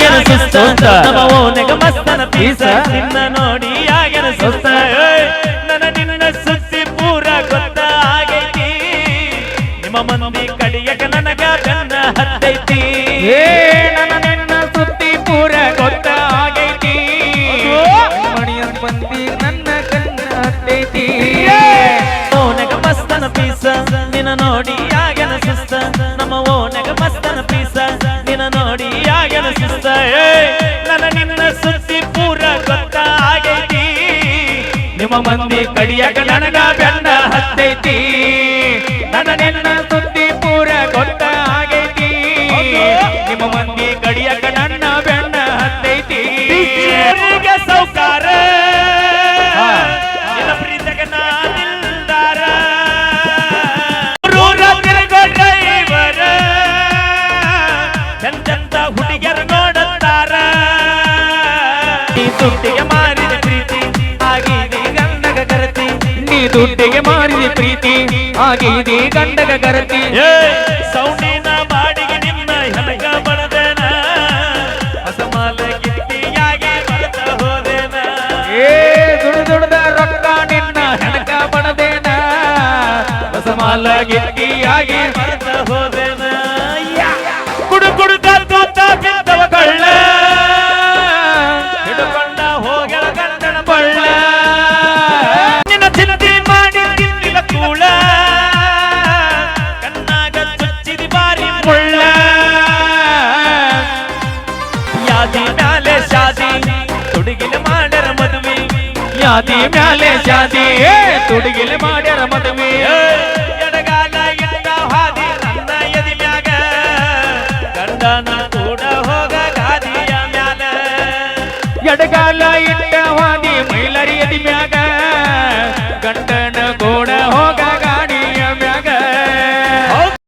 ಆಗ್ಯಾನ ಸುಸ್ತ ನಮ್ಮ ಓನೆಗ ಮಸ್ತನ ಪೀಸ ನಿನ್ನ ನೋಡಿ ಆಗ್ಯಾನ ಸುಸ್ತ ನನ್ನ ನಿನ್ನ ಸುದ್ದಿ ಪೂರ ಗೊತ್ತ ಆಗೈತಿ. ನಿಮ್ಮ ಮಂದಿ ಕಡಿಯಕ ನನಗ ಬೆನ್ನ ಹತ್ತೈತಿ. ನನ್ನ ನಿನ್ನ ಸುದ್ದಿ ಪೂರ ಗೊತ್ತಾಗೈತಿ ಮಣಿಯ ಬಂದಿ ನನ್ನ ಕಣ್ಣ ಹತ್ತೈತಿ. ಓನೆಗ ಮಸ್ತನ ಪೀಸ. ನಿನ್ನ ನೋಡಿ ಆಗ್ಯಾನ ಸುಸ್ತ ನಮ್ಮ ನಿಮ್ಮ ಮಂದಿ ಕಡಿಯಕ ನನಗ ಬೆನ್ನ ಹತ್ತೈತಿ. ನನ್ನ ನಿನ್ನ ಸುದ್ದಿ ಪೂರ ಗೊತ್ತಾಗೈತಿ ನಿಮ್ಮ ಮಂದಿ ಕಡಿಯಕ ನನ್ನ ಬೆನ್ನ ಹತ್ತೈತಿ. ಸೌಕಾರ. ಹಾ. ನಿನ್ನ ಪ್ರೀತಿಗೆ ನಾನಿಲ್ದಾರ ಗಂಡಗ ಕರತಿ ನೀ ದುಡ್ಡಿಗೆ ಮಾಡಿದ ಪ್ರೀತಿ. ಆಗಿದೆ ಗಂಡಗ ಕರತಿ ಸೌಂಡಿನ ಬಾಡಿಗೆ ನಿನ್ನ ಹೆಣಗ ಬಡದೇನ. ಅಸಮಾಲ ಗಿಟ್ಟಿಯಾಗಿ ಬರ್ತ ಹೋದೇನ. ಏ ದುಡು ರೊಕ್ಕ ನಿನ್ನ ಹೆಣಗ ಬಡದೇನ. ಅಸಮಾಲ ಗಿಟ್ಟಿಯಾಗಿ ಯಾದಿ ಮ್ಯಾಲೆ ಏ ತುಡುಗಿಲೆ ಮಾಡ್ಯಾರ ಮದುವೆ. ಎಡಗಾಲ ಇಟ್ಟ ಹಾದಿ ನನ್ನ ಎದಿ ಮ್ಯಾಗ. ಗಂಡನ ಕೂಡ ಹೋಗ ಗಾದಿಯ ಮ್ಯಾಲ. ಎಡಗಾಲ ಇಟ್ಟ ಹಾದಿ ಮೈಲರಿ ಎದಿ ಮ್ಯಾಗ.